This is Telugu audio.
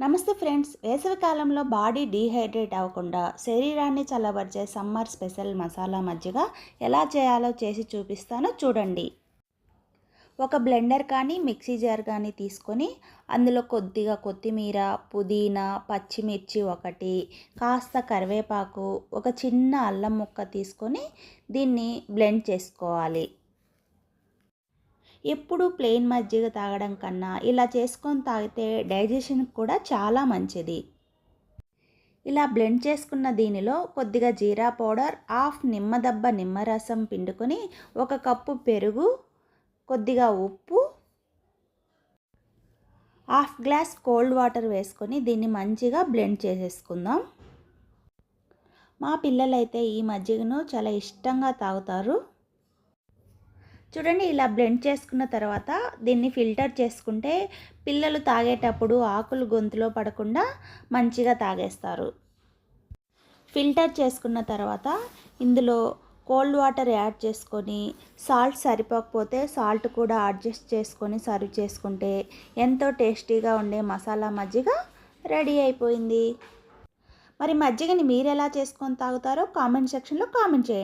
నమస్తే ఫ్రెండ్స్ వేసవికాలంలో బాడీ డీహైడ్రేట్ అవ్వకుండా శరీరాన్ని చల్లబరిచే సమ్మర్ స్పెషల్ మసాలా మజ్జిగ ఎలా చేయాలో చేసి చూపిస్తానో చూడండి. ఒక బ్లెండర్ కానీ మిక్సీ జార్ కానీ తీసుకొని అందులో కొద్దిగా కొత్తిమీర పుదీనా పచ్చిమిర్చి ఒకటి కాస్త కరివేపాకు ఒక చిన్న అల్లం ముక్క తీసుకొని దీన్ని బ్లెండ్ చేసుకోవాలి. ఎప్పుడు ప్లెయిన్ మజ్జిగ తాగడం కన్నా ఇలా చేసుకొని తాగితే డైజెషన్కి కూడా చాలా మంచిది. ఇలా బ్లెండ్ చేసుకున్న దీనిలో కొద్దిగా జీరా పౌడర్ హాఫ్ నిమ్మదబ్బ నిమ్మరసం పిండుకొని ఒక కప్పు పెరుగు కొద్దిగా ఉప్పు హాఫ్ గ్లాస్ కోల్డ్ వాటర్ వేసుకొని దీన్ని మంచిగా బ్లెండ్ చేసేసుకుందాం. మా పిల్లలైతే ఈ మజ్జిగను చాలా ఇష్టంగా తాగుతారు. చూడండి ఇలా బ్లెండ్ చేసుకున్న తర్వాత దీన్ని ఫిల్టర్ చేసుకుంటే పిల్లలు తాగేటప్పుడు ఆకులు గొంతులో పడకుండా మంచిగా తాగేస్తారు. ఫిల్టర్ చేసుకున్న తర్వాత ఇందులో కోల్డ్ వాటర్ యాడ్ చేసుకొని సాల్ట్ సరిపోకపోతే సాల్ట్ కూడా అడ్జస్ట్ చేసుకొని సర్వ్ చేసుకుంటే ఎంతో టేస్టీగా ఉండే మసాలా మజ్జిగ రెడీ అయిపోయింది. మరి మజ్జిగని మీరు ఎలా చేసుకొని తాగుతారో కామెంట్ సెక్షన్లో కామెంట్ చేయండి.